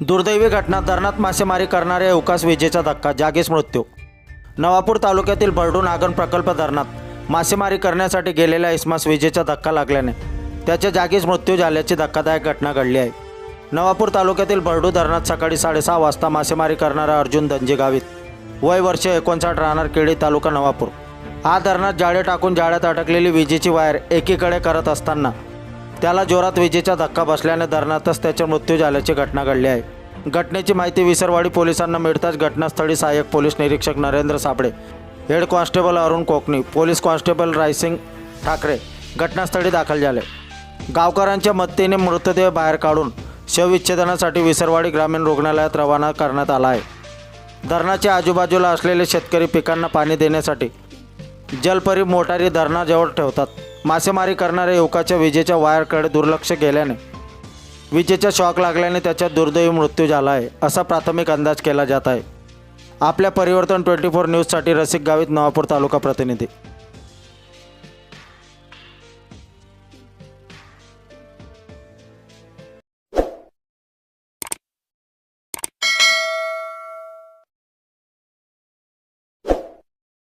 दुर्दैवी घटना धरणात मासेमारी करणाऱ्या युवकास विजेचा धक्का जागीच मृत्यू. नवापूर तालुक्यातील बरडू नागन प्रकल्प धरणात मासेमारी करण्यासाठी गेलेल्या इस्मास विजेचा धक्का लागल्याने त्याच्या जागीच मृत्यू झाल्याची धक्कादायक घटना घडली आहे. नवापूर तालुक्यातील बरडू धरणात सकाळी साडेसहा वाजता मासेमारी करणारा अर्जुन दंजी गावित वय वर्ष एकोणसाठ राहणार केळी तालुका नवापूर. हा धरणात जाळे टाकून जाळ्यात अडकलेली विजेची वायर एकीकडे करत असताना त्याला जोरात विजेचा धक्का बसल्याने धरणातच त्याचा मृत्यू झाल्याची घटना घडली आहे. घटनेची माहिती विसरवाडी पोलिसांना मिळताच घटनास्थळी सहाय्यक पोलीस निरीक्षक Narendra Sable head constable Arun Kokani police constable Raysing Thakare घटनास्थळी दाखल झाले. गावकऱ्यांच्या मदतीने मृतदेह बाहेर काढून शवविच्छेदनासाठी विसरवाडी ग्रामीण रुग्णालयात रवाना करण्यात आला आहे. धरणाच्या आजूबाजूला असलेले शेतकरी पिकांना पाणी देण्यासाठी जलपरी मोटारी धरणाजवळ ठेवतात. मासेमारी करणाऱ्या युवकाच्या विजेच्या वायरकडे दुर्लक्ष केल्याने विजेचा शॉक लागल्याने त्याचा दुर्दैवी मृत्यू झाला आहे असा प्राथमिक अंदाज केला जात आहे. आपल्या परिवर्तन ट्वेंटी फोर न्यूजसाठी रसिक गावित नवापूर तालुका प्रतिनिधी.